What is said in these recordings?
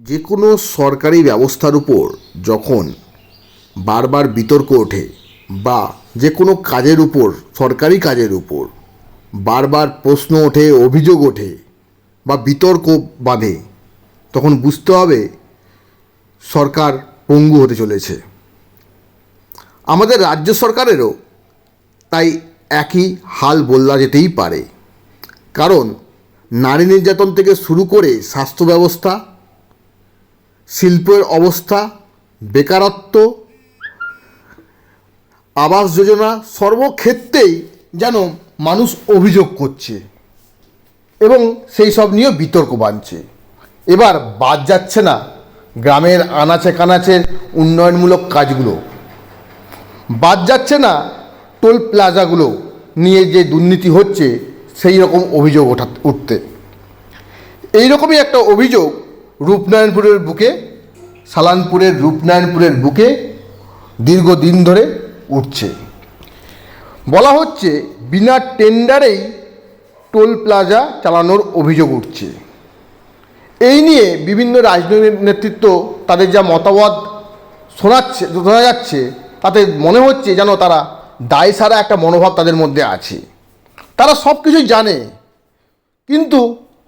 যে কোনো সরকারি ব্যবস্থার উপর যখন বারবার বিতর্ক ওঠে বা যে কোনো কাজের উপর, সরকারি কাজের উপর বারবার প্রশ্ন ওঠে, অভিযোগ ওঠে বা বিতর্ক বাঁধে, তখন বুঝতে হবে সরকার পঙ্গু হতে চলেছে। আমাদের রাজ্য সরকারেরও তাই একই হাল বলা যেতেই পারে। কারণ নারী নির্যাতন থেকে শুরু করে স্বাস্থ্য ব্যবস্থা শিল্পের অবস্থা বেকারত্ব, আবাস যোজনা সর্বক্ষেত্রেই যেন মানুষ অভিযোগ করছে এবং সেই সব নিয়েও বিতর্ক বাঁধছে। এবার বাদ যাচ্ছে না গ্রামের আনাচে কানাচের উন্নয়নমূলক কাজগুলো। বাদ যাচ্ছে না টোল প্লাজাগুলো নিয়ে যে দুর্নীতি হচ্ছে, সেই রকম অভিযোগ ওঠা উঠতে। এই রকমই একটা অভিযোগ রূপনারায়ণপুরের বুকে, সালানপুরের রূপনারায়ণপুরের বুকে দীর্ঘদিন ধরে উঠছে। বলা হচ্ছে, বিনা টেন্ডারেই টোল প্লাজা চালানোর অভিযোগ উঠছে। এই নিয়ে বিভিন্ন রাজনৈতিক নেতৃত্ব তাদের যা মতামত শোনাচ্ছে, শোনা যাচ্ছে, তাতে মনে হচ্ছে যেন তারা দায় সারা একটা মনোভাব তাদের মধ্যে আছে। তারা সব কিছুই জানে, কিন্তু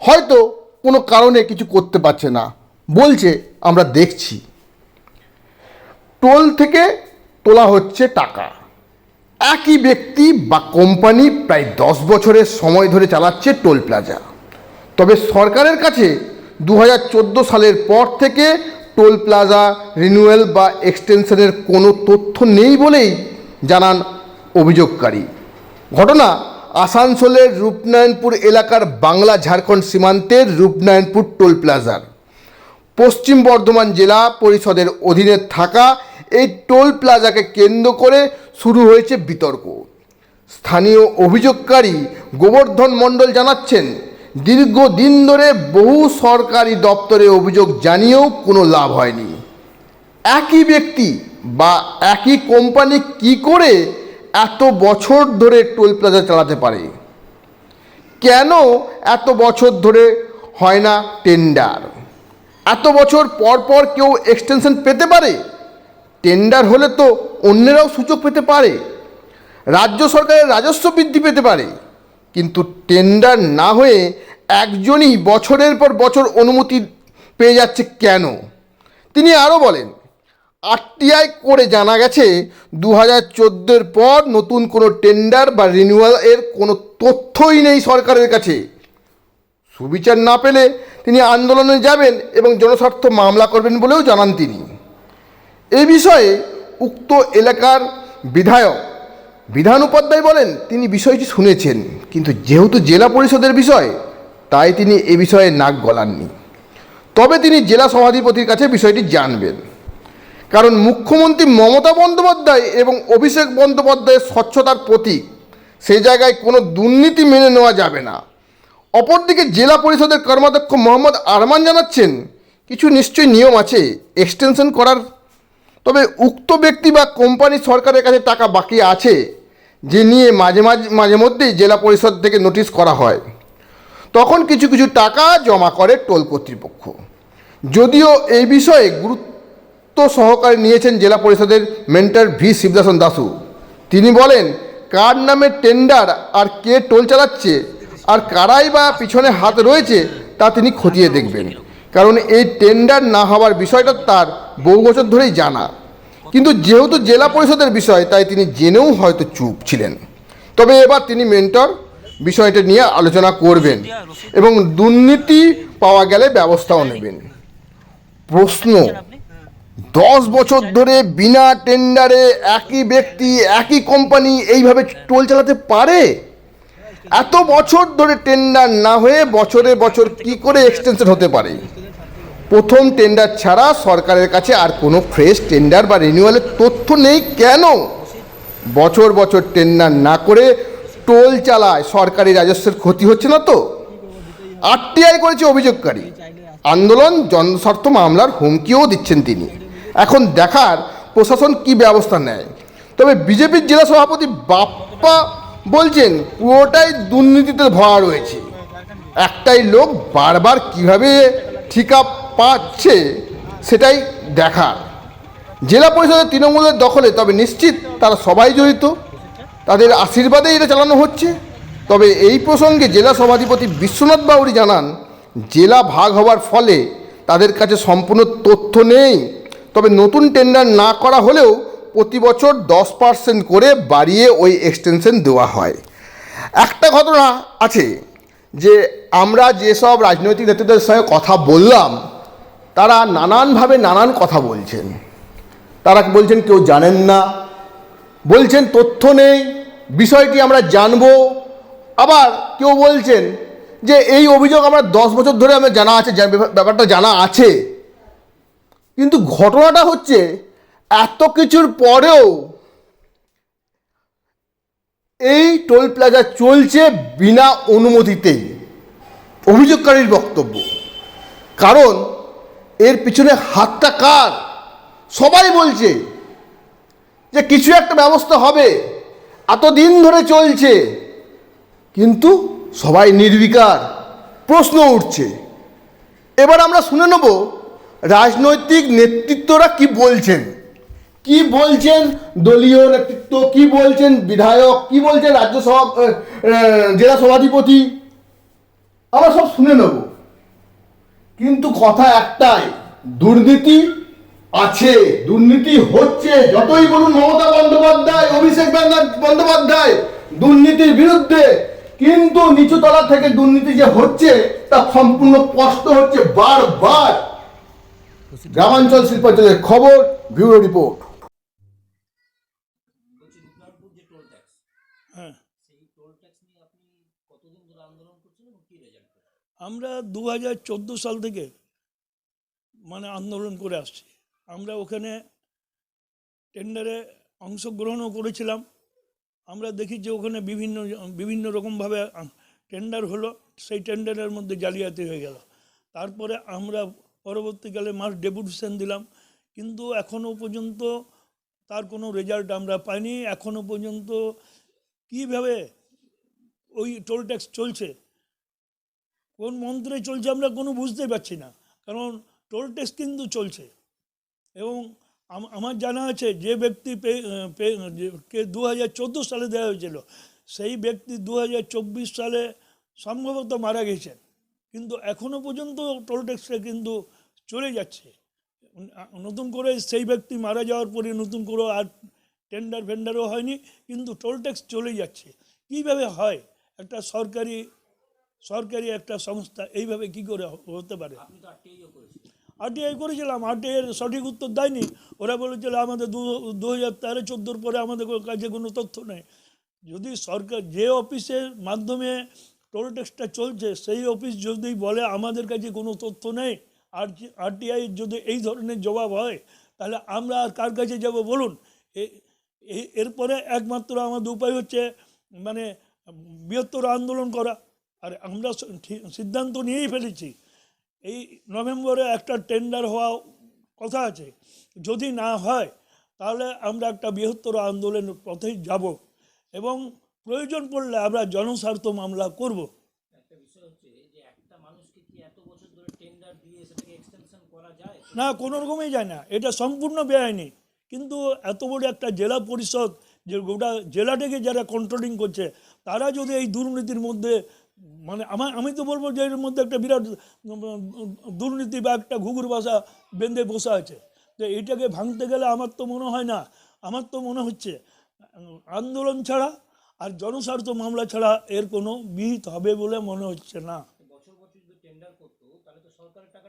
হয়তো কোনো কারণে কিছু করতে পারছে না। বলছে, আমরা দেখছি। টোল থেকে তোলা হচ্ছে টাকা। একই ব্যক্তি বা কোম্পানি প্রায় দশ বছরের সময় ধরে চালাচ্ছে টোল প্লাজা। তবে সরকারের কাছে দু হাজার চোদ্দ সালের পর থেকে টোল প্লাজা রিনিউয়াল বা এক্সটেনশনের কোনো তথ্য নেই বলেই জানান অভিযোগকারী। ঘটনা আসানসোলের রূপনারায়ণপুর এলাকার বাংলা ঝাড়খণ্ড সীমান্তের রূপনারায়ণপুর টোল প্লাজার। পশ্চিম বর্ধমান জেলা পরিষদের অধীনে থাকা এই টোল প্লাজাকে কেন্দ্র করে শুরু হয়েছে বিতর্ক। স্থানীয় অভিযোগকারী গোবর্ধন মণ্ডল জানাচ্ছেন, দীর্ঘদিন ধরে বহু সরকারি দপ্তরে অভিযোগ জানিয়েও কোনো লাভ হয়নি। একই ব্যক্তি বা একই কোম্পানি কি করে এত বছর ধরে টোল প্লাজা চালাতে পারে। কেন এত বছর ধরে হয় না টেন্ডার এত বছর পর পর কেউ এক্সটেনশন পেতে পারে? টেন্ডার হলে তো অন্যেরাও সুযোগ পেতে পারে। রাজ্য সরকারের রাজস্ব বৃদ্ধি পেতে পারে। কিন্তু টেন্ডার না হয়ে একজনই বছরের পর বছর অনুমতি পেয়ে যাচ্ছে কেন? তিনি আরও বলেন আরটিআই করে জানা গেছে দু হাজার চোদ্দোর পর নতুন কোনো টেন্ডার বা রিনিউয়াল এর কোনো তথ্যই নেই সরকারের কাছে। সুবিচার না পেলে তিনি আন্দোলনে যাবেন এবং জনস্বার্থ মামলা করবেন বলেও জানান তিনি। এই বিষয়ে উক্ত এলাকার বিধায়ক বিধান উপাধ্যায় বলেন, তিনি বিষয়টি শুনেছেন, কিন্তু যেহেতু জেলা পরিষদের বিষয়, তাই তিনি এ বিষয়ে নাক গলাননি। তবে তিনি জেলা সভাধিপতির কাছে বিষয়টি জানবেন। কারণ মুখ্যমন্ত্রী মমতা বন্দ্যোপাধ্যায় এবং অভিষেক বন্দ্যোপাধ্যায়ের স্বচ্ছতার প্রতীক সেই জায়গায় কোনো দুর্নীতি মেনে নেওয়া যাবে না। অপরদিকে জেলা পরিষদের কর্মাধ্যক্ষ মোহাম্মদ আরমান জানাচ্ছেন, কিছু নিশ্চয়ই নিয়ম আছে এক্সটেনশন করার। তবে উক্ত ব্যক্তি বা কোম্পানি সরকারের কাছে টাকা বাকি আছে, যে নিয়ে মাঝে মাঝে মাঝে মধ্যেই জেলা পরিষদ থেকে নোটিশ করা হয়। তখন কিছু কিছু টাকা জমা করে টোল কর্তৃপক্ষ। যদিও এই বিষয়ে গুরুত্ব সহকারে নিয়েছেন জেলা পরিষদের মেন্টার ভি শিবদাসন দাসু। তিনি বলেন, কার নামে টেন্ডার আর কে টোল চালাচ্ছে আর কারাই বা পিছনে হাত রয়েছে তা তিনি খতিয়ে দেখবেন। কারণ এই টেন্ডার না হওয়ার বিষয়টা তার বহু বছর ধরেই জানা। কিন্তু যেহেতু জেলা পরিষদের বিষয়, তাই তিনি জেনেও হয়তো চুপ ছিলেন। তবে এবার তিনি মেন্টর বিষয়টা নিয়ে আলোচনা করবেন এবং দুর্নীতি পাওয়া গেলে ব্যবস্থাও নেবেন। প্রশ্ন দশ বছর ধরে বিনা টেন্ডারে একই ব্যক্তি, একই কোম্পানি এইভাবে টোল চালাতে পারে? এত বছর ধরে টেন্ডার না হয়ে বছরে বছর কি করে এক্সটেনশন হতে পারে? প্রথম টেন্ডার ছাড়া সরকারের কাছে আর কোনো ফ্রেশ টেন্ডার বা রিনিউয়ালের তথ্য নেই কেন? বছর বছর টেন্ডার না করে টোল চালায় সরকারি রাজস্বের ক্ষতি হচ্ছে না তো? আরটিআই করেছে অভিযোগকারী। আন্দোলন, জনস্বার্থ মামলার হুমকিও দিচ্ছেন তিনি। এখন দেখার প্রশাসন কি ব্যবস্থা নেয়? তবে বিজেপির জেলা সভাপতি বাপ্পা বলছেন, পুরোটাই দুর্নীতিতে ভরা রয়েছে। একটাই লোক বারবার কীভাবে ঠিকা পাচ্ছে সেটাই দেখার। জেলা পরিষদের তৃণমূলের দখলে, তবে নিশ্চিত তারা সবাই জড়িত। তাদের আশীর্বাদে এটা চালানো হচ্ছে। তবে এই প্রসঙ্গে জেলা সভাধিপতি বিশ্বনাথ বাউরি জানান, জেলা ভাগ হওয়ার ফলে তাদের কাছে সম্পূর্ণ তথ্য নেই। তবে নতুন টেন্ডার না করা হলেও প্রতি বছর দশ পার্সেন্ট করে বাড়িয়ে ওই এক্সটেনশন দেওয়া হয়। একটা ঘটনা আছে যে আমরা যেসব রাজনৈতিক নেতাদের সঙ্গে কথা বললাম, তারা নানানভাবে নানান কথা বলছেন। তারা বলছেন, কেউ জানেন না। বলছেন, তথ্য নেই, বিষয়টি আমরা জানব। আবার কেউ বলছেন যে, এই অভিযোগ আমরা দশ বছর ধরে আমার জানা আছে ব্যাপারটা জানা আছে। কিন্তু ঘটনাটা হচ্ছে এত কিছুর পরেও এই টোল প্লাজা চলছে বিনা অনুমতিতেই অভিযোগকারীর বক্তব্য। কারণ এর পিছনে হাতটা কার? সবাই বলছে যে কিছু একটা ব্যবস্থা হবে, এতদিন ধরে চলছে। কিন্তু সবাই নির্বিকার প্রশ্ন উঠছে। এবার আমরা শুনে নেব রাজনৈতিক নেতৃত্বরা কি বলছেন? কি বলছেন দলীয় নেতৃত্ব? কি বলছেন বিধায়ক? কি বলছেন রাজ্য সভা জেলা সভাধিপতি? আমরা সব শুনে নেব। কিন্তু কথা একটাই, দুর্নীতি আছে, দুর্নীতি হচ্ছে। যতই বলুন মমতা বন্দ্যোপাধ্যায়, অভিষেক বন্দ্যোপাধ্যায়, দুর্নীতির বিরুদ্ধে, কিন্তু নিচুতলা থেকে দুর্নীতি যে হচ্ছে, তা সম্পূর্ণ স্পষ্ট হচ্ছে বারবার। গ্রামাঞ্চল শিল্পাঞ্চলের খবর ব্যুরো রিপোর্ট। হ্যাঁ। সেই টোল ট্যাক্স নিয়ে আপনি কতদিন ধরে আন্দোলন করছেন এবং কি রেজাল্ট আমরা দু হাজার চোদ্দ সাল থেকে মানে আন্দোলন করে আসছি। আমরা ওখানে টেন্ডারে অংশগ্রহণও করেছিলাম। আমরা দেখি যে ওখানে বিভিন্ন বিভিন্ন রকমভাবে টেন্ডার হলো। সেই টেন্ডারের মধ্যে জালিয়াতি হয়ে গেল। তারপরে আমরা পরবর্তীকালে মাস ডেপুটেশন দিলাম। কিন্তু এখনও পর্যন্ত তার কোনো রেজাল্ট আমরা পাইনি। এখনও পর্যন্ত কীভাবে ওই টোল ট্যাক্স চলছে? কোন মন্ত্রে চলছে আমরা কোনো বুঝতেই পারছি না। কারণ টোল ট্যাক্স কিন্তু চলছে। এবং আমার জানা আছে যে ব্যক্তি পে- পে- কে দু হাজার চোদ্দ সালে দেওয়া হয়েছিল, সেই ব্যক্তি দু হাজার চব্বিশ সালে সম্ভবত মারা গেছেন। কিন্তু এখনও পর্যন্ত টোল ট্যাক্সটা কিন্তু চলে যাচ্ছে। নতুন করে সেই ব্যক্তি মারা যাওয়ার পরে নতুন করে আর টেন্ডার ফেন্ডারও হয়নি, কিন্তু টোল ট্যাক্স চলে যাচ্ছে। কীভাবে হয়? একটা সরকারি সরকারি একটা সংস্থা এইভাবে কি করে হতে পারে? আরটিআই করেছিলাম আরটিআই এর সঠিক উত্তর দেয়নি। ওরা বলেছিল আমাদের দু হাজার তেরো চোদ্দোর পরে আমাদের কাছে কোনো তথ্য নেই। যদি সরকার, যে অফিসের মাধ্যমে টোল ট্যাক্সটা চলছে, সেই অফিস যদি বলে আমাদের কাছে কোনো তথ্য নেই আর আরটিআই যদি এই ধরনের জবাব হয়, তাহলে আমরা আর কার কাছে যাব বলুন? এরপরে একমাত্র আমাদের উপায় হচ্ছে মানে বৃহত্তর আন্দোলন করা। আর আমরা সিদ্ধান্ত নিয়েই ফেলেছি। এই নভেম্বরে একটা টেন্ডার হওয়া কথা আছে। যদি না হয়, তাহলে আমরা একটা বৃহত্তর আন্দোলনের পথে যাব। এবং প্রয়োজন পড়লে আমরা জনস্বার্থ মামলা করব একটা বিষয় হচ্ছে যে একটা মানুষকে কি এত বছর ধরে টেন্ডার দিয়ে সেটাকে এক্সটেনশন করা যায় না, কোনো রকমই যায় না। এটা সম্পূর্ণ বেআইনি। কিন্তু এত বড় একটা জেলা পরিষদ, যে গোটা জেলাটাকে যারা কন্ট্রোলিং করছে, তারা যদি এই দুর্নীতির মধ্যে মানে আমার আমি তো বলব যে এর মধ্যে একটা বিরাট দুর্নীতি বা একটা ঘুঘুর বাসা বেঁধে বসে আছে। তো এটাকে ভাঙতে গেলে আমার তো মনে হয় না, আমার তো মনে হচ্ছে, আন্দোলন ছাড়া আর জনস্বার্থ মামলা ছাড়া এর কোনো বিহিত হবে বলে মনে হচ্ছে না বছর বছর যদি টেন্ডার করতো তাহলে তো সরকারের টাকাটাই বাড়তো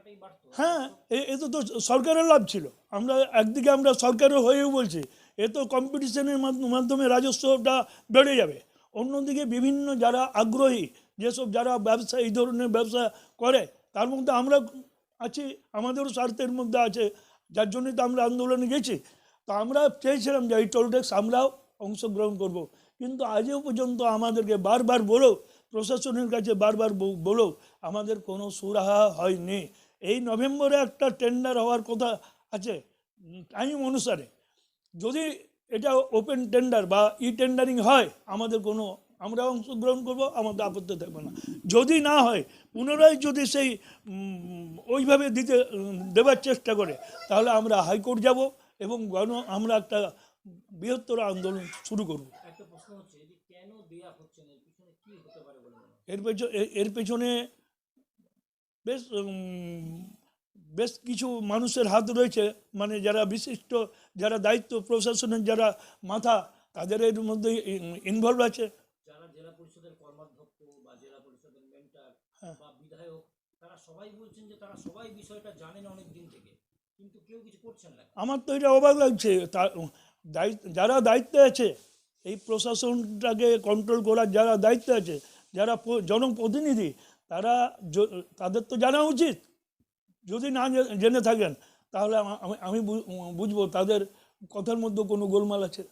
হ্যাঁ এ- এ তো সরকারের লাভ ছিল। আমরা একদিকে আমরা সরকারের হয়েও বলছি, এ তো কম্পিটিশনের মাধ্যমে রাজস্বটা বেড়ে যাবে। অন্যদিকে বিভিন্ন যারা আগ্রহী, যেসব যারা ব্যবসা, এই ধরনের ব্যবসা করে, তার মধ্যে আমরা আছি, আমাদেরও স্বার্থের মধ্যে আছে, যার জন্যই তো আমরা আন্দোলনে গেছি। তো আমরা চেয়েছিলাম যে এই টোল ট্যাক্স আমরাও অংশগ্রহণ করব। কিন্তু আজও পর্যন্ত আমাদেরকে বারবার বলো, প্রশাসনের কাছে বারবার ব- বলেও আমাদের কোনো সুরাহা হয়নি। এই নভেম্বরে একটা টেন্ডার হওয়ার কথা আছে টাইম অনুসারে। যদি এটা ওপেন টেন্ডার বা ই টেন্ডারিং হয় আমাদের কোনো আমরা অংশগ্রহণ করব আমাদের আপত্তি থাকবে না। যদি না হয় পুনরায় যদি সেই ওইভাবে দিতে দেবার চেষ্টা করে তাহলে আমরা হাইকোর্ট যাব এবং গণ আমরা একটা বৃহত্তর আন্দোলন শুরু করব। এর পেছনে এর পেছনে বেশ বেশ কিছু মানুষের হাত রয়েছে। মানে যারা বিশিষ্ট যারা দায়িত্ব প্রশাসনের যারা মাথা তাদের এর মধ্যে ইনভলভ আছে। হ্যাঁ। আমার তো এটা অবাক লাগছে। যারা দায়িত্বে আছে এই প্রশাসনটাকে কন্ট্রোল করার যারা দায়িত্বে আছে যারা জনপ্রতিনিধি তারা তাদের তো জানা উচিত। যদি না জেনে থাকেন তাহলে আমি- বুঝব তাদের কথার মধ্যে কোনো গোলমাল আছে।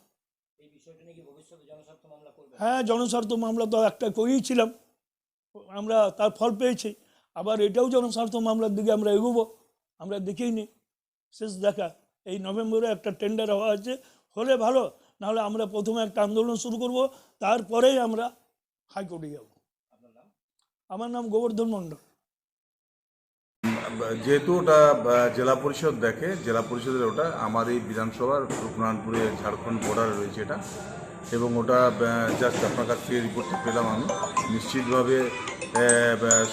হ্যাঁ জনস্বার্থ মামলা তো একটা করিয়েছিলাম আমরা তার ফল পেয়েছি। আবার এটাও জনস্বার্থ মামলার দিকে আমরা এগোবো। আমরা দেখেই নি শেষ দেখা। এই নভেম্বরে একটা টেন্ডার হওয়া আছে। হলে ভালো নাহলে আমরা প্রথমে একটা আন্দোলন শুরু করব। তারপরেই আমরা হাইকোর্টে যাব। আমার নাম গোবর্ধন মণ্ডল। যেহেতু ওটা জেলা পরিষদ দেখে, জেলা পরিষদের ওটা, আমার এই বিধানসভার রূপনারায়ণপুরে ঝাড়খণ্ড বর্ডারে রয়েছে এটা। এবং ওটা জাস্ট আপনার কাছ থেকে রিপোর্টটা পেলাম আমি। নিশ্চিতভাবে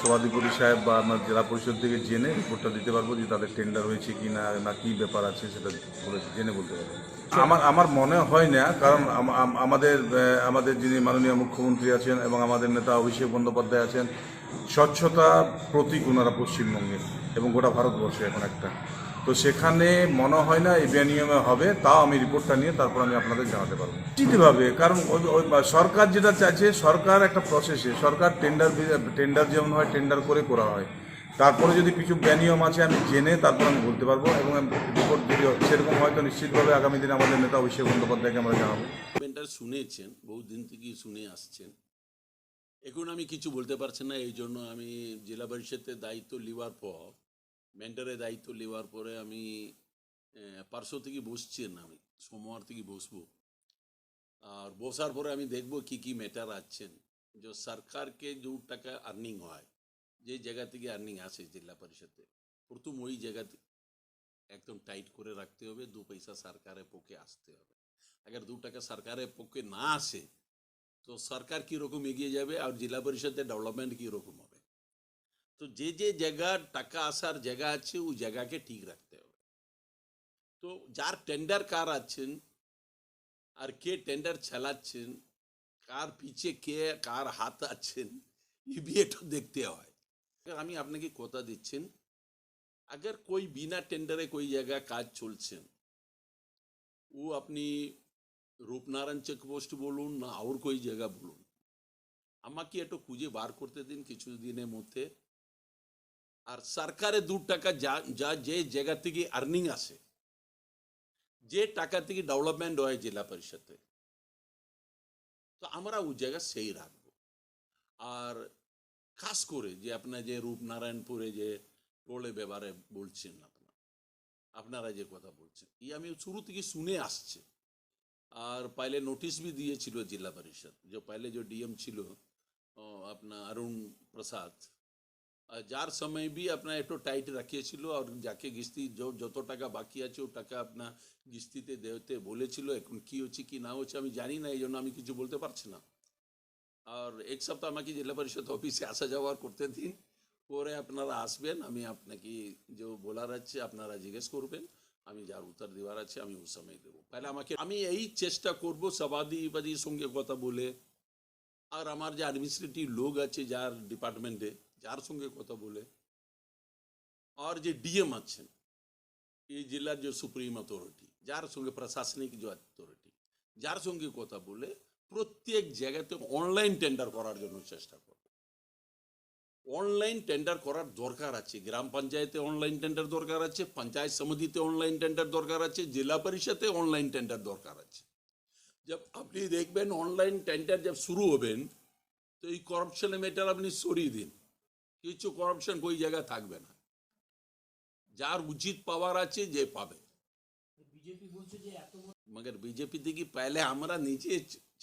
সভাধিপতি সাহেব বা আমার জেলা পরিষদ থেকে জেনে রিপোর্টটা দিতে পারব যে তাদের টেন্ডার হয়েছে কি না না কী ব্যাপার আছে সেটা বলে, জেনে বলতে পারব। আমার আমার মনে হয় না, কারণ আম- আম- আমাদের আমাদের যিনি মাননীয় মুখ্যমন্ত্রী আছেন এবং আমাদের নেতা অভিষেক বন্দ্যোপাধ্যায় আছেন, স্বচ্ছতা প্রতীক ওনারা পশ্চিমবঙ্গে এবং গোটা ভারতবর্ষে এখন একটা। তো সেখানে মনে হয় না এই বেনিয়মে হবে, তাও আমি রিপোর্টটা নিয়ে তারপর আমি আপনাদের জানাতে পারব। নিশ্চিতভাবে, কারণ ওই সরকার যেটা চাইছে, সরকার একটা প্রসেসে সরকার টেন্ডার টেন্ডার যেমন হয় টেন্ডার করে করা হয়। তারপরে যদি কিছু বেনিয়ম আছে, আমি জেনে তারপর আমি বলতে পারব এবং রিপোর্ট যদি সেরকম হয়তো নিশ্চিতভাবে আগামী দিনে আমাদের নেতা অভিষেক বন্দ্যোপাধ্যায়কে আমরা জানাব। শুনেছেন বহুদিন থেকেই শুনে আসছেন। এখন আমি কিছু বলতে পারছি না, এই জন্য আমি জেলা পরিষদের দায়িত্ব নেওয়ার পর মেন্টারের দায়িত্ব নেওয়ার পরে আমি পার্শ্ব থেকে বসছেন আমি, সোমবার থেকে বসবো। আর বসার পরে আমি দেখব কি কি ম্যাটার আছেন। যে সরকারকে যে টাকা আর্নিং হয় যে জায়গা থেকে আর্নিং আসে জেলা পরিষদে প্রথম ওই জায়গাতে একদম টাইট করে রাখতে হবে দু পয়সা সরকারের পক্ষে আসতে হবে अगर दो টাকা সরকারের পক্ষে না আসে তো সরকার কীরকম এগিয়ে যাবে আর জেলা পরিষদের ডেভেলপমেন্ট কীরকম হবে তো যে যে জায়গা টাকা আসার জায়গা আছে ওই জায়গাকে ঠিক রাখতে হবে তো যার টেন্ডার কার আছেন আর কে টেন্ডার চালাচ্ছেন কার পিছে কে কার হাত আছেন ये भी একটু দেখতে হয় अगर আমি আপনাকে কথা দিচ্ছেন अगर कोई बिना टेंडरे कोई जगह কাজ চলছেন ও আপনি রূপনারায়ণ চেকপোস্ট বলুন না আর কোই জায়গা বলুন আমাকে একটু খুঁজে বার করতে দিন কিছু দিনের মধ্যে আর সরকারের দু টাকা যা যা যে জায়গা থেকে আর্নিং আসে যে টাকা থেকে ডেভেলপমেন্ট হয় জেলা পরিষদে তো আমরা ওই জায়গা সেই রাখবো আর খাস করে যে আপনার যে রূপনারায়ণপুরে যে টোলে ব্যাপারে বলছেন আপনার আপনারা যে কথা বলছেন ই আমি শুরু থেকে শুনে আসছে। আর পাইলে নোটিশ বি দিয়েছিল জেলা পরিষদ, যে পাইলে যে ডিএম ছিল আপনার অরুণ প্রসাদ যার সময় বি আপনার একটু টাইট রাখিয়েছিল, আর যাকে গিস্তি যত টাকা বাকি আছে, ও টাকা আপনার গিস্তিতে দেওয়াতে বলেছিল, এখন কি হচ্ছে, কি না হচ্ছে, আমি জানি না এই জন্য আমি কিছু বলতে পারছি না। আর এক সপ্তাহ আমাকে জেলা পরিষদ অফিসে আসা যাওয়ার করতে দিন। পরে আপনারা আসবেন, আমি আপনাকে যে বলার আছে আপনারা জিজ্ঞেস করবেন, আমি যার উত্তর দেওয়ার আছে আমি ওই সময় দেবো। তাহলে আমাকে, আমি এই চেষ্টা করব সবাদিবাদীর সঙ্গে কথা বলে, আর আমার যে অ্যাডমিনিস্ট্রেটিভ লোক আছে যার ডিপার্টমেন্টে যার সঙ্গে কথা বলে, আর যে ডিএম আছেন এই জেলার যে সুপ্রিম অথরিটি যার সঙ্গে প্রশাসনিক যে অথরিটি যার সঙ্গে কথা বলে প্রত্যেক জায়গাতে অনলাইন টেন্ডার করার জন্য চেষ্টা করব। অনলাইন টেন্ডার করার দরকার আছে। গ্রাম পঞ্চায়েতে অনলাইন টেন্ডার দরকার আছে পঞ্চায়েত সমিতিতে অনলাইন টেন্ডার দরকার আছে জেলা পরিষদে অনলাইন টেন্ডার দরকার আছে। যাব আপনি দেখবেন অনলাইন টেন্ডার যাব শুরু হবেন তো এই করাপশনের ম্যাটার আপনি সরিয়ে দিন। কিছু করাপশন ওই জায়গায় থাকবে না। যার উচিত পাওয়ার আছে যে পাবে। বিজেপি বলছে যে এত মগর বিজেপি থেকে পহলে আমরা নিজে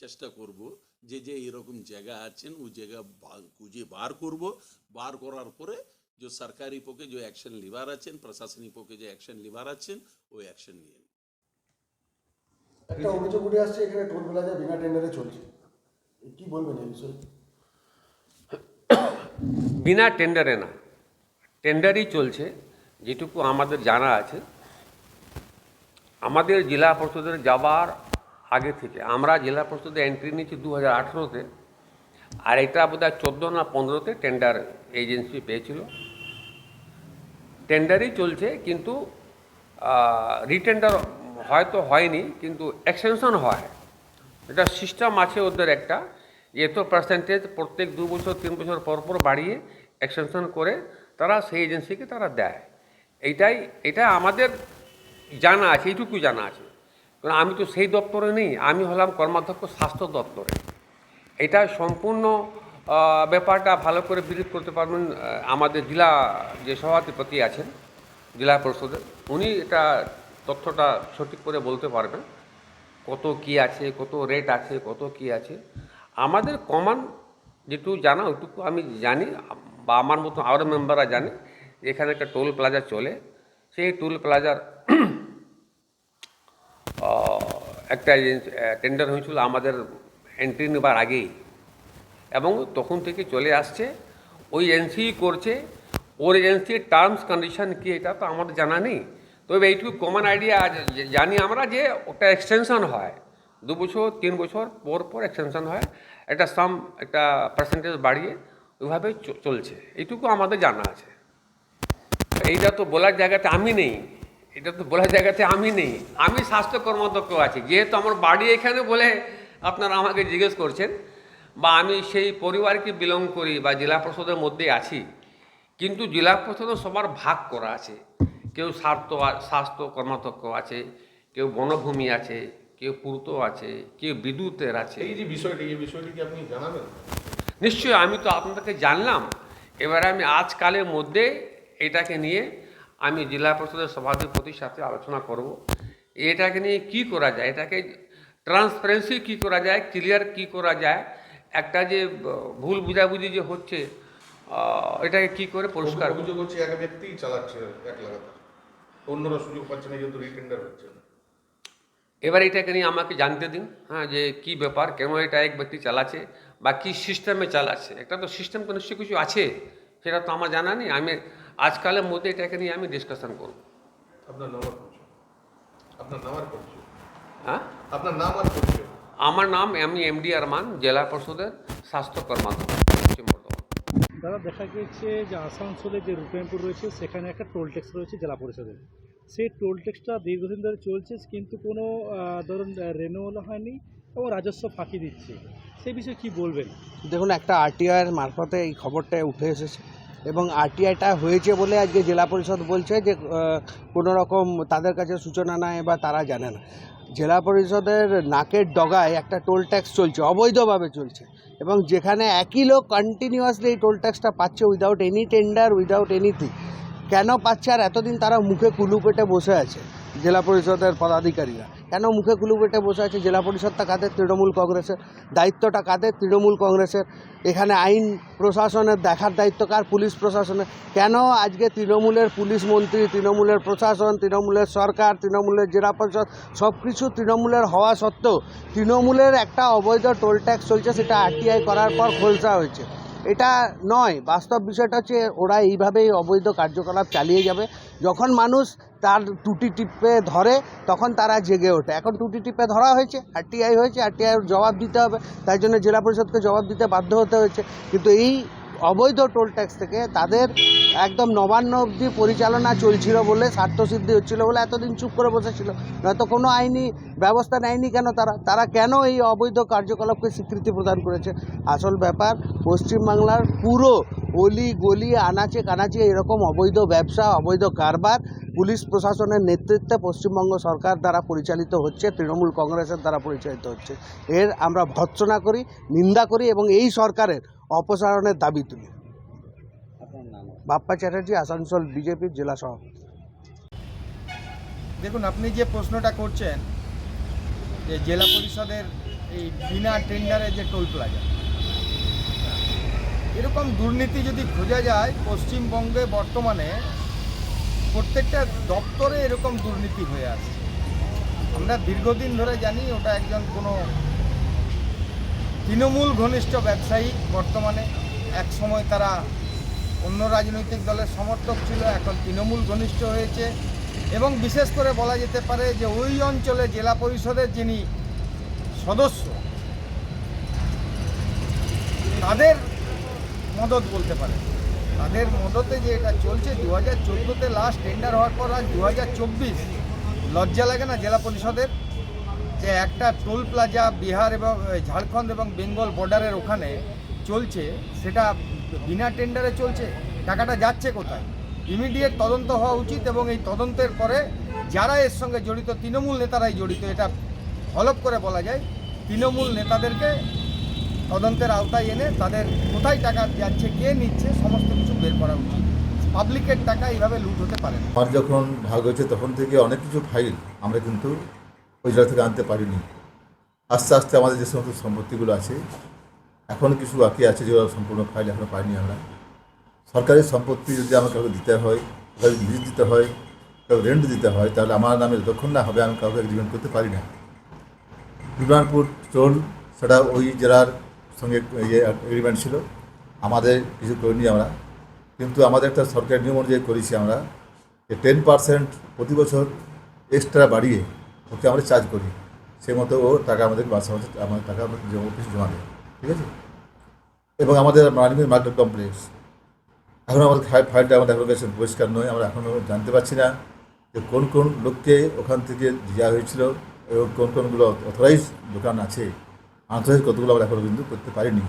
চেষ্টা করব যে যে এরকম জায়গা আছেন ওই জায়গা খুঁজে বার করব। বার করার পরে যে সরকারি পক্ষে যে অ্যাকশন লিভার আছেন প্রশাসনিক পক্ষে যে অ্যাকশন লিভার আছেন ওই অ্যাকশন নিয়ে একটা অভিযোগ উঠে আসছে এখানে টোল প্লাজা বিনা টেন্ডারে চলছে। কি বলবেন এই বিষয়ে? বিনা টেন্ডারে না। টেন্ডারই চলছে যেটুকু আমাদের জানা আছে। আমাদের জেলা পরিষদের যাবার আগে থেকে। আমরা জেলা পরিষদে এন্ট্রি নিয়েছি দু হাজার আঠেরোতে। আর এটা বোধ হয় চোদ্দ না পনেরোতে টেন্ডার এজেন্সি পেয়েছিল। টেন্ডারই চলছে কিন্তু রিটেন্ডার হয়তো হয়নি, কিন্তু এক্সটেনশন হয়। এটা সিস্টেম আছে ওদের একটা। যে এত পার্সেন্টেজ প্রত্যেক দু বছর, তিন বছর পর পর বাড়িয়ে এক্সটেনশন করে তারা সেই এজেন্সিকে তারা দেয়। এইটাই, এটা আমাদের জানা আছে এইটুকু জানা আছে। কারণ আমি তো সেই দপ্তরে নেই, আমি হলাম কর্মাধ্যক্ষ স্বাস্থ্য দপ্তরে। এটা সম্পূর্ণ ব্যাপারটা ভালো করে বিরোধ করতে পারবেন আমাদের জেলা যে সভাধিপতি আছেন, জেলা পরিষদের, উনি এটা তথ্যটা সঠিক করে বলতে পারবেন, কত কি আছে, কত রেট আছে, কত কি আছে। আমাদের কমন যেটুকু জানা ওইটুকু আমি জানি, বা আমার মতো আরও মেম্বাররা জানে এখানে একটা টোল প্লাজা চলে। সেই টোল প্লাজার একটা টেন্ডার হয়েছিল আমাদের এন্ট্রি নেবার আগেই। এবং তখন থেকে চলে আসছে, ওই এজেন্সি করছে, ওর এজেন্সির টার্মস কন্ডিশন কি এটা তো আমাদের জানা নেই। তবে এইটুকু কমন আইডিয়া জানি আমরা যে ওটা এক্সটেনশন হয়। দু বছর, তিন বছর, পর পর এক্সটেনশন হয়। একটা সাম একটা পার্সেন্টেজ বাড়িয়ে ওইভাবে চলছে। এইটুকু আমাদের জানা আছে। এইটা তো বলার জায়গাতে আমি নেই। এটা তো বলার জায়গাতে আমি নেই। আমি স্বাস্থ্য কর্মদক্ষ আছি। যেহেতু আমার বাড়ি এখানে বলে আপনারা আমাকে জিজ্ঞেস করছেন বা আমি সেই পরিবারকে বিলং করি বা জেলা পরিষদের মধ্যে আছি কিন্তু জেলা পরিষদে সবার ভাগ করা আছে। কেউ স্বার্থ স্বাস্থ্য কর্মদক্ষ আছে কেউ বনভূমি আছে কেউ পূর্ত আছে কেউ বিদ্যুতের আছে। এই যে বিষয়টি এই বিষয়টি কি আপনি জানাবেন? নিশ্চয়ই আমি তো আপনাদেরকে জানলাম। এবার আমি আজকালের মধ্যে এটাকে নিয়ে আমি জেলা পরিষদের সভাধিপতির সাথে আলোচনা করব। এটাকে নিয়ে কি করা যায়? এটাকে ট্রান্সপারেন্সি কি করা যায়? ক্লিয়ার কি করা যায়? একটা যে ভুল বুঝাবুঝি যে হচ্ছে এটাকে কি করে পরিষ্কার অভিযোগ হচ্ছে এক ব্যক্তিই চালাচ্ছে এক লাগাতার। অন্যরা সুযোগ পাচ্ছে না যেহেতু রিটেন্ডার হচ্ছে এবার এটাকে নিয়ে আমাকে জানতে দিন হ্যাঁ যে কি ব্যাপার কেন এটা এক ব্যক্তি চালাচ্ছে বা কী সিস্টেমে চালাচ্ছে? একটা তো সিস্টেম তো নিশ্চয়ই কিছু আছে সেটা তো আমার জানা নেই। আমি আজকালের মধ্যে এটাকে নিয়ে আমি ডিসকাশন করব। আপনার নাম আর আপনার নাম আর হ্যাঁ? আপনার নাম আর আমার নাম আমি এমডি আরমান জেলা পরিষদের স্বাস্থ্য কর্মাধ্যক্ষ পশ্চিম বর্ধমান। দাদা দেখা গিয়েছে যে আসানসোলে যে রূপায়ণপুর রয়েছে সেখানে একটা টোল ট্যাক্স রয়েছে জেলা পরিষদের। সেই টোল ট্যাক্সটা দীর্ঘদিন ধরে চলছে কিন্তু কোনো ধরুন রেনুয়াল হয়নি এবং রাজস্ব ফাঁকি দিচ্ছে। সেই বিষয়ে কি বলবেন? দেখুন একটা আরটিআইয়ের মারফতে এই খবরটা উঠে এসেছে। এবং আরটিআইটা হয়েছে বলে আজকে জেলা পরিষদ বলছে যে কোনো রকম তাদের কাছে সূচনা নাই বা তারা জানে না। জেলা পরিষদের নাকের ডগায় একটা টোল ট্যাক্স চলছে, অবৈধভাবে চলছে। এবং যেখানে একই লোক কন্টিনিউয়াসলি এই টোল ট্যাক্সটা পাচ্ছে without any tender without anything কেন পাচ্ছে আর এতদিন তারা মুখে কুলু পেটে বসে আছে জেলা পরিষদের পদাধিকারীরা? কেন মুখে কুলু পেটে বসে আছে? জেলা পরিষদটা কাদের? তৃণমূল কংগ্রেসের। দায়িত্বটা কাদের? তৃণমূল কংগ্রেসের। এখানে আইন প্রশাসনের দেখার দায়িত্ব কার? পুলিশ প্রশাসনের। কেন আজকে তৃণমূলের পুলিশ মন্ত্রী, তৃণমূলের প্রশাসন, তৃণমূলের সরকার, তৃণমূলের জেলা পরিষদ সব কিছু তৃণমূলের হওয়া সত্ত্বেও তৃণমূলের একটা অবৈধ টোল ট্যাক্স চলছে, সেটা আরটিআই করার পর খোলসা হয়েছে। এটা নয়, বাস্তব বিষয়টা হচ্ছে ওরা এইভাবেই অবৈধ কার্যকলাপ চালিয়ে যাবে। যখন মানুষ তার টুটি টিপে ধরে, তখন তারা জেগে ওঠে। এখন টুটি টিপে ধরা হয়েছে আরটিআই হয়েছে আরটিআই জবাব দিতে হবে। তাই জন্য জেলা পরিষদকে জবাব দিতে বাধ্য হতে হয়েছে। কিন্তু এই অবৈধ টোল ট্যাক্স থেকে তাদের একদম নবান্ন অবধি পরিচালনা চলছিল বলে, স্বার্থসিদ্ধি হচ্ছিল বলে এতদিন চুপ করে বসেছিল। নয়তো কোনো আইনি ব্যবস্থা নেয়নি কেন? তারা তারা কেন এই অবৈধ কার্যকলাপকে স্বীকৃতি প্রদান করেছে? আসল ব্যাপার, পশ্চিমবাংলার পুরো অলি গলি আনাচে কানাচে এরকম অবৈধ ব্যবসা, অবৈধ কারবার পুলিশ প্রশাসনের নেতৃত্বে পশ্চিমবঙ্গ সরকার দ্বারা পরিচালিত হচ্ছে তৃণমূল কংগ্রেসের দ্বারা পরিচালিত হচ্ছে। এর আমরা ভৎসনা করি নিন্দা করি এবং এই সরকারের অপসারণের দাবি তুলি। বাপ্পা চ্যাটার্জি আসানসোল বিজেপির জেলা সভাপতি। দেখুন আপনি যে প্রশ্নটা করছেন যে জেলা পরিষদের এই বিনা টেন্ডারে যে টোল প্লাজা এরকম দুর্নীতি যদি খোঁজা যায় পশ্চিমবঙ্গে বর্তমানে প্রত্যেকটা দপ্তরে এরকম দুর্নীতি হয়ে আছে আমরা দীর্ঘদিন ধরে জানি ওটা একজন কোনো তৃণমূল ঘনিষ্ঠ ব্যবসায়ী বর্তমানে এক সময় তারা অন্য রাজনৈতিক দলের সমর্থক ছিল, এখন তৃণমূল ঘনিষ্ঠ হয়েছে এবং বিশেষ করে বলা যেতে পারে যে ওই অঞ্চলে জেলা পরিষদের যিনি সদস্য, তাদের মদত বলতে পারে তাদের মদতে যে এটা চলছে দু হাজার চোদ্দোতে লাস্ট টেন্ডার হওয়ার পর আজ দু হাজার চব্বিশ। লজ্জা লাগে না জেলা পরিষদের? যে একটা টোল প্লাজা বিহার এবং ঝাড়খণ্ড এবং বেঙ্গল বর্ডারের ওখানে চলছে, সেটা বিনা টেন্ডারে চলছে? টাকাটা যাচ্ছে কোথায়? ইমিডিয়েট তদন্ত হওয়া উচিত এবং এই তদন্তের পরে যারা এর সঙ্গে জড়িত, তৃণমূল নেতারাই জড়িত, এটা হলপ করে বলা যায়, তৃণমূল নেতাদেরকে তদন্তের আওতায় এনে তাদের কোথায় টাকা যাচ্ছে, কে নিচ্ছে, সমস্ত বের করা উচিত। পাবলিকের টাকা এইভাবে লুট হতে পারে না। আমার যখন ভাগ হয়েছে, তখন থেকে অনেক কিছু ফাইল আমরা কিন্তু ওই জায়গা থেকে আনতে পারিনি। আস্তে আস্তে আমাদের যে সমস্ত সম্পত্তিগুলো আছে এখনও কিছু বাকি আছে যেগুলো সম্পূর্ণ ফাইল এখনও পাইনি আমরা। সরকারি সম্পত্তি যদি আমাকে কাউকে দিতে হয় কাউকে লিজ দিতে হয়, কাউকে রেন্ট দিতে হয়, তাহলে আমার নামে যতক্ষণ না হবে আমি কাউকে এগ্রিমেন্ট করতে পারি না। বিমানপুর টোল সেটা ওই জেলার সঙ্গে এগ্রিমেন্ট ছিল। আমাদের কিছু করিনি আমরা। কিন্তু আমাদের একটা সরকারি নিয়ম অনুযায়ী করেছি আমরা যে টেন পার্সেন্ট প্রতি বছর এক্সট্রা বাড়িয়ে ওকে আমরা চার্জ করি। সেই মতো ও টাকা আমাদের মাসে মাসে আমাদের টাকা অফিসে জমা দেয়, ঠিক আছে? এবং আমাদের রানিং মার্কেট কমপ্লেক্স এখন আমাদের ফাইল ফাইলটা আমাদের এখনও কাছে পরিষ্কার নয়, আমরা এখনও জানতে পারছি না যে কোন কোন লোককে ওখান থেকে দেওয়া হয়েছিল এবং কোন কোনগুলো অথরাইজ দোকান আছে। আনথরাইজ কতগুলো আমরা এখনও কিন্তু করতে পারিনি।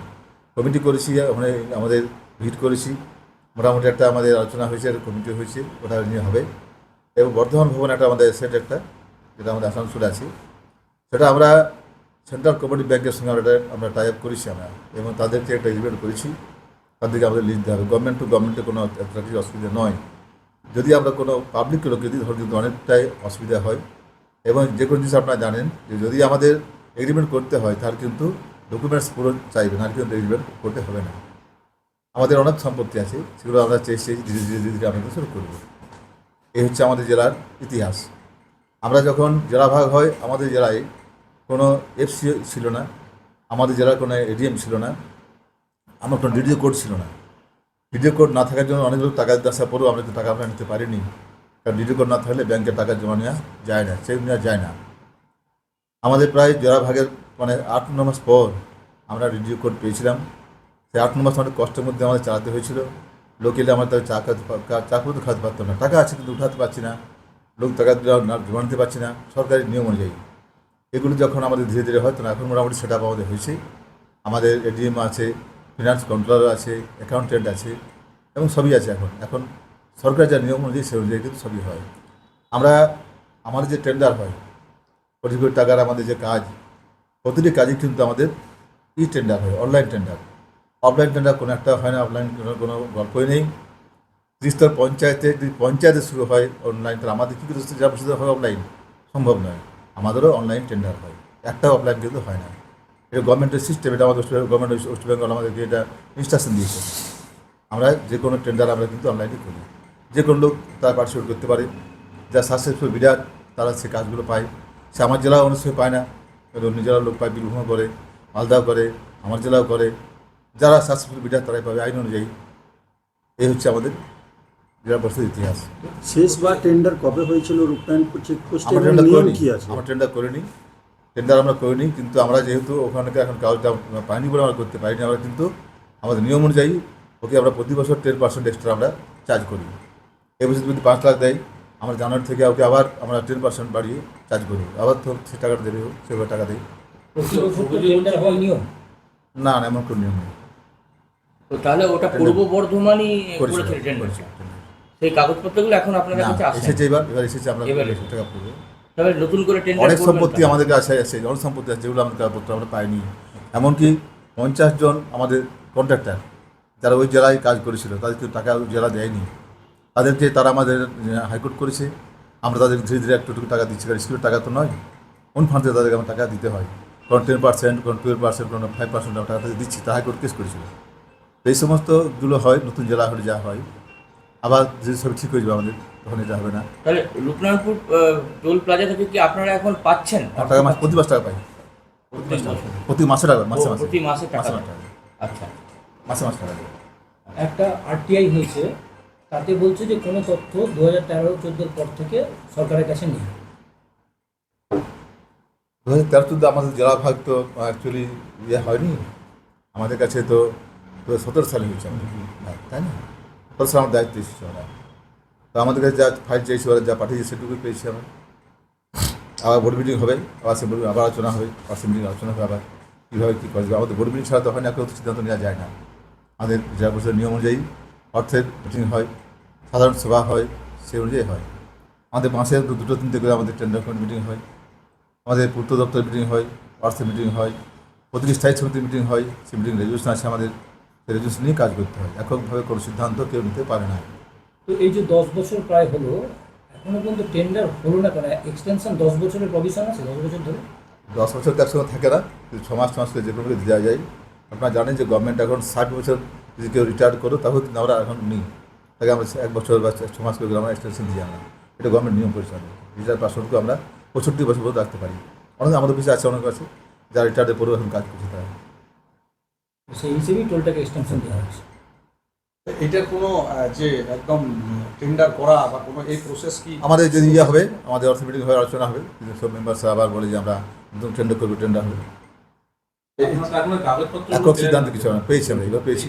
কমিটি করেছি, ওখানে আমাদের ভিজিট করেছি। মোটামুটি একটা আমাদের আলোচনা হয়েছে কমিটি হয়েছে, ওটা নিয়ে হবে। এবং বর্ধমান ভবন একটা আমাদের সেট একটা, যেটা আমাদের আসানসোলে আছে। সেটা আমরা সেন্ট্রাল কোপারেটিভ ব্যাংকের সঙ্গে আমরা আমরা টাই আপ করেছি আমরা। এবং তাদেরকে একটা এগ্রিমেন্ট করেছি তাদেরকে আমাদের লিজ দিতে হবে। গভর্নমেন্ট টু গভর্নমেন্টে কোনো একটা কিছু অসুবিধা নয়। যদি আমরা কোনো পাবলিক লোকে দিই ধরুন কিন্তু অনেকটাই অসুবিধা হয়। এবং যে কোনো জিনিস আপনারা জানেন, যে যদি আমাদের এগ্রিমেন্ট করতে হয় তার কিন্তু ডকুমেন্টস পুরো চাইবে না কিন্তু এগ্রিমেন্ট করতে হবে না। আমাদের অনেক সম্পত্তি আছে, সেগুলো আমরা চেয়েছি ধীরে ধীরে ধীরে ধীরে আমরা শুরু করব। এই হচ্ছে আমাদের জেলার ইতিহাস। আমরা যখন জেলা ভাগ হয়, আমাদের জেলায় কোনো এফসি ছিল না, আমাদের জেলার কোনো এডিএম ছিল না, আমার কোনো ডিডিও কোড ছিল না। ডিডিও কোড না থাকার জন্য অনেক লোক টাকা দিতে আসার পরেও আমরা কিন্তু টাকা আমরা নিতে পারিনি। কারণ ডিডিও কোড না থাকলে ব্যাংকে টাকা জমা নেওয়া যায় না চেক নেওয়া যায় না। আমাদের প্রায় জেলা ভাগের মানে আট, ন মাস পর আমরা ডিডিও কোড পেয়েছিলাম। সেই আট ন মাস অনেক কষ্টের মধ্যে আমাদের চালাতে হয়েছিল। লোক এলে আমরা তাদের চা খাতে চা করে তো খাতে পারতাম না। টাকা আছে কিন্তু উঠাতে পারছি না। লোক টাকা না, জমা নিতে পারছি না। সরকারি নিয়ম অনুযায়ী। এগুলো যখন আমাদের ধীরে ধীরে হয়, তখন এখন মোটামুটি সেট আপ আমাদের হয়েছে। আমাদের এডিএম আছে ফিনান্স কন্ট্রোলার আছে অ্যাকাউন্টেন্ট আছে, এবং সবই আছে এখন। এখন সরকার যা নিয়ম অনুযায়ী সে অনুযায়ী কিন্তু সবই হয়। আমরা, আমাদের যে টেন্ডার হয়, কোটি কোটি টাকার আমাদের যে কাজ, প্রতিটি কাজই কিন্তু আমাদের ই টেন্ডার হয় অনলাইন টেন্ডার অফলাইন টেন্ডার কোনো একটা হয় না অফলাইন কোনো গল্পই নেই। ত্রিস্তর পঞ্চায়েতে, যদি পঞ্চায়েতে শুরু হয় অনলাইন তাহলে আমাদের কী করে জেলা পরিষদে হয় অফলাইন সম্ভব নয়। আমাদেরও অনলাইন টেন্ডার হয়। একটা অফলাইন কিন্তু হয় না। এটা গভর্নমেন্টের সিস্টেম এটা আমাদের গভর্নমেন্ট ওয়েস্ট বেঙ্গল আমাদেরকে এটা ইনস্ট্রাকশন দিয়েছে। আমরা যে কোনো টেন্ডার আমরা কিন্তু অনলাইনে করি। যে কোনো লোক তারা পার্টিসিপেট করতে পারে। যা সাকসেসফুল বিরাট তারা সে কাজগুলো পায়। সে আমার জেলা সময় পায় না। অন্য জেলার লোক পায় বীরভূম করে, মালদাও করে, আমার জেলাও করে। যারা সাকসেসফুল বিরাট তারাই পাবে আইন অনুযায়ী। এই হচ্ছে আমাদের জেলা পরিষদের ইতিহাস শেষবার টেন্ডার কবে হয়েছিল? রূপনারায়ণপুর চেকপোস্টে আমরা টেন্ডার করিনি। কি আছে? আমরা টেন্ডার করিনি। টেন্ডার আমরা করিনি কিন্তু আমরা যেহেতু ওখানকার এখন কাজটা পাইনি বলে আমরা করতে পারিনি আমরা কিন্তু আমাদের নিয়ম অনুযায়ী ওকে আমরা প্রতি বছর টেন পার্সেন্ট এক্সট্রা আমরা চার্জ করি। এই বছর যদি পাঁচ লাখ দেয় আমরা জানুয়ারি থেকে ওকে আবার আমরা টেন পার্সেন্ট বাড়িয়ে চার্জ করি। আবার তো সে টাকাটা দেবে সেভাবে টাকা দেয় টেন্ডার নিয়ম? না না এমন কোনো নিয়ম নেই। তো তাহলে ওটা পূর্ব বর্ধমানই করেছিল। সেই কাগজপত্রগুলো এখন আপনাদের কাছে এসেছে এবার এবার এসেছে টাকা পড়বে। তবে নতুন করে টেন্ডার অনেক সম্পত্তি আমাদের কাছে আছে অনেক সম্পত্তি আছে যেগুলো আমাদের কাগজপত্র আমরা পাইনি। এমনকি পঞ্চাশ জন আমাদের কন্ট্রাক্টর যারা ওই জেলায় কাজ করেছিল তাদেরকে টাকা ওই জেলা দেয়নি। তাদেরকে তারা আমাদের হাইকোর্ট করেছে। আমরা তাদের ধীরে ধীরে একটু টাকা দিচ্ছি কারণ স্কুলের টাকা তো নয়। কোন ফান্ড তাদেরকে আমার টাকা দিতে হয়? কোনো টেন পার্সেন্ট কোনো টুয়েলভ পার্সেন্ট কোনো ফাইভ পার্সেন্ট টাকা দিচ্ছি তা হাইকোর্ট কেস করেছিল। এই সমস্তগুলো হয় নতুন জেলা হলে যা হয়। আবার যে সব ঠিক হয়ে যাবে আমাদের তখন এটা হবে না। তাহলে রূপনারায়ণপুর টোল প্লাজা থেকে কি আপনারা এখন পাচ্ছেন? টাকা মাস প্রতি মাস টাকা পাই। প্রতি মাসে? টাকা মাসে মাসে। প্রতি মাসে টাকা আচ্ছা। মাসে মাসে টাকা। একটা আরটিআই হয়েছে তাতে বলছে যে কোনো তথ্য দু হাজার তেরো চোদ্দোর পর থেকে সরকারের কাছে নেই। দু হাজার তেরো চোদ্দ আমাদের জেলা ভাগ তো অ্যাকচুয়ালি ইয়ে হয়নি। আমাদের কাছে তো সতেরো সালে হয়েছে আমাদের। ভাগ, তাই না? সতেরো সালে আমার দায়িত্ব এসেছে ওরা তো আমাদের কাছে যা ফাইল চেয়েছে ওরা যা পাঠিয়েছে সেটুকুই পেয়েছি আমরা। আবার বোর্ড মিটিং হবে আবার সে আবার আলোচনা হবে আবার সে মিটিং আলোচনা হবে আবার কীভাবে কী করা যাবে। আমাদের বোর্ড মিটিং ছাড়া তো হয় না কেউ সিদ্ধান্ত নেওয়া যায় না। আমাদের জেলা পরিষদের নিয়ম অনুযায়ী অর্থের মিটিং হয় সাধারণ সভা হয় সেই অনুযায়ী হয়। আমাদের মাসে দুটো তিনটে করে আমাদের টেন্ডার কমিটি মিটিং হয়। আমাদের পূর্ত দপ্তরের মিটিং হয় অর্থের মিটিং হয় প্রতিটি স্থায়ী সমিতির মিটিং হয় সেই মিটিং রেজুলেশন আছে আমাদের। রেজুলেশন নিয়ে কাজ করতে হয়। এককভাবে কোনো সিদ্ধান্ত কেউ নিতে পারে না। তো এই যে দশ বছর প্রায় হলো এখনও পর্যন্ত টেন্ডার হলো না কেন? এক্সটেনশন দশ বছরের প্রভিশন আছে? দশ বছর ধরে? দশ বছর তো একসঙ্গে থাকে না। কিন্তু ছ মাস মাস করে যে কোনো দেওয়া যায়। আপনারা জানেন যে গভর্নমেন্ট এখন ষাট বছর যদি কেউ রিটায়ার করো তাহলে কিন্তু আমরা এখন নিই। তাকে আমরা এক বছর বা ছ মাস করে আমরা এক্সটেনশন দিই আমরা এটা গভর্নমেন্ট নিয়ম করেছে রিটায়ার পার্সনকে আমরা পঁয়ষট্টি বছর পর্যন্ত রাখতে পারি। অনেক আমাদের অফিসে আছে অনেক আছে। যারা রিটায়ারের পরেও এখন কাজ করছে তারা। সেই হিসেবেই টোলটাকে এক্সটেনশন দেওয়া হয়েছে। এটার কোনো যে একদম টেন্ডার করা বা কোনো এই প্রসেস কি? আমাদের যদি ইয়ে হবে আমাদের অর্থ মিটিং হয়ে আলোচনা হবে সব মেম্বার্স আবার বলে যে আমরা নতুন টেন্ডার করব টেন্ডার হবে। একক সিদ্ধান্ত কিছু আমরা পেয়েছি আমরা এবার পেয়েছি।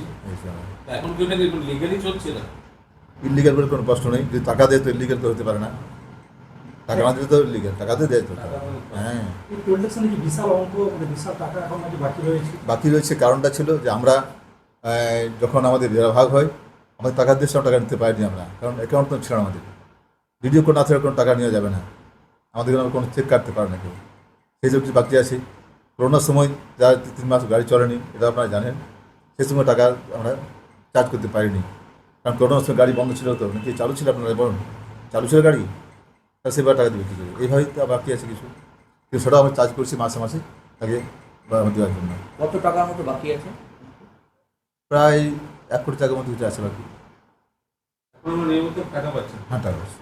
ইলিগাল বলে কোনো প্রশ্ন নেই যদি টাকা দেয় তো ইলিগাল তো হতে পারে না। টাকা না দিলে তো টাকা দিয়ে দেয় তো। হ্যাঁ। বিশাল অঙ্ক মানে বিশাল টাকা এখন বাকি রয়েছে? বাকি রয়েছে কারণটা ছিল যে আমরা যখন আমাদের ভাগ হয় আমাদের টাকা দিয়ে সব টাকা নিতে পারিনি আমরা কারণ অ্যাকাউন্ট তো ছিল আমাদের। ভিডিও কোড না থাকলে কোনো টাকা নেওয়া যাবে না। আমাদের আমরা কোনো চেক কাটতে পারে না কেউ। সেই সব কিছু বাকি আছে। করোনার সময় যারা তিন- মাস গাড়ি চলেনি এটা আপনারা জানেন। সেই সময় টাকা আমরা চার্জ করতে পারিনি। কারণ করোনার সময় গাড়ি বন্ধ ছিল তো নাকি চালু ছিল আপনারা বলুন? চালু ছিল গাড়ি? সেবার টাকা দেবে কী করে এইভাবেই তো বাকি আছে কিছু। কিন্তু সেটাও আমরা চার্জ করছি মাসে মাসে তাকে দেওয়ার জন্য। কত টাকার মতো বাকি আছে? প্রায় এক কোটি টাকার মতো কিছু আছে বাকি। নিয়মিত টাকা পাচ্ছেন হ্যাঁ টাকা আছে